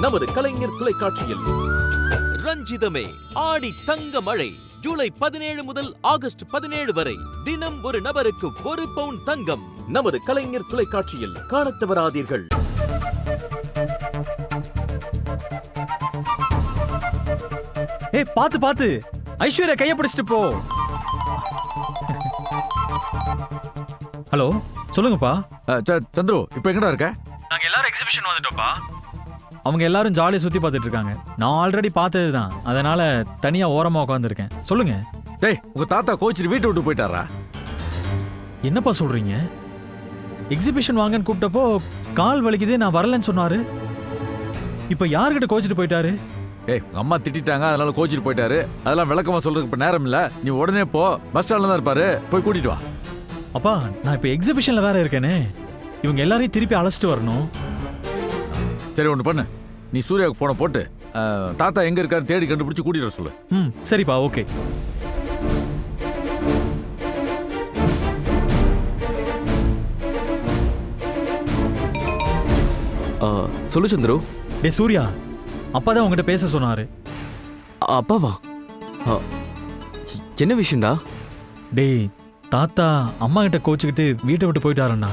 நமது கலைஞர் தொலைக்காட்சியில். ரஞ்சிதமே ஆடி தங்க மழை ஜூலை பதினேழு முதல் ஆகஸ்ட் பதினேழு வரை தினம் ஒரு நபருக்கு ஒரு பவுன் தங்கம். நமது கலைஞர் தொலைக்காட்சியில் காணத் தவறாதீர்கள். ஏய் பாத்து பாத்து ஐஸ்வர்யா கைய பிடிச்சிட்டு போ. ஹலோ சொல்லுங்கப்பா. சந்துரு இப்போ எங்கடா இருக்க? நாங்க எல்லாரும் எக்ஸிபிஷன் வந்துட்டோம்ப்பா. அவங்க எல்லாரும் ஜாலியா சுத்தி பார்த்துட்டு இருக்காங்க. நான் ஆல்ரெடி பார்த்தது தான் அதனால தனியா ஓரமா உட்காந்துருக்கேன் சொல்லுங்க. டேய் உங்க தாத்தா கோச்சிட்டு வீட்டை விட்டு போயிட்டாரா? என்னப்பா சொல்றீங்க? எக்ஸிபிஷன் வாங்கன்னு கூப்பிட்டப்போ கால் வலிக்குது நான் வரலன்னு சொன்னாரு. இப்ப யார்கிட்ட கோச்சிட்டு போயிட்டாரு? டேய் உங்க அம்மா திட்டிட்டாங்க அதனால கோச்சிட்டு போயிட்டாரு. அதெல்லாம் விளக்கமா சொல்றதுக்கு இப்ப நேரம் இல்ல. நீ உடனே போ பஸ் ஸ்டாண்ட்ல தான் இருப்பாரு. போய் கூட்டிட்டு வா. அப்பா நான் இப்ப எக்ஸிபிஷன்ல வேற இருக்கேனே. இவங்க எல்லாரையும் திருப்பி அழைச்சிட்டு வரணும். சரி ஒன்று பண்ணு. நீ சூர்யாவுக்கு போனை போட்டு தாத்தா எங்க இருக்காரு தேடி கண்டுபிடிச்சு கூட்டிட்டு வர சொல்லு. ம் சரிப்பா ஓகே. ஆ, சொல்லு சந்துரு. டே சூர்யா அப்பா தான் உங்ககிட்ட பேச சொன்னாரு. அ- அப்பாவா? ஆ, என்ன விஷயம்டா? டேய் தாத்தா அம்மா கிட்ட கோச்சுக்கிட்டு வீட்டை விட்டு போயிட்டாருண்ணா.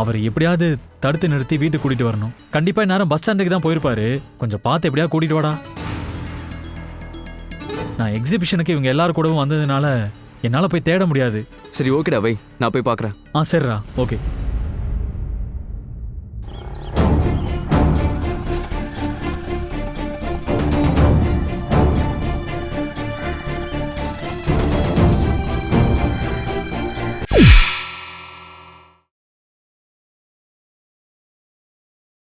அவர் எப்படியாவது தடுத்து நிறுத்தி வீட்டுக்கு கூட்டிட்டு வரணும். கண்டிப்பா நேரம் பஸ் ஸ்டாண்டுக்கு தான் போயிருப்பாரு. கொஞ்சம் பார்த்து எப்படியாவது கூட்டிட்டு வாடா. நான் எக்ஸிபிஷனுக்கு இவங்க எல்லாரும் கூடவும் வந்ததுனால என்னால போய் தேட முடியாது. சரி ஓகேடா வை. நான் போய் பார்க்கறேன். ஆ சரிடா. ஓகே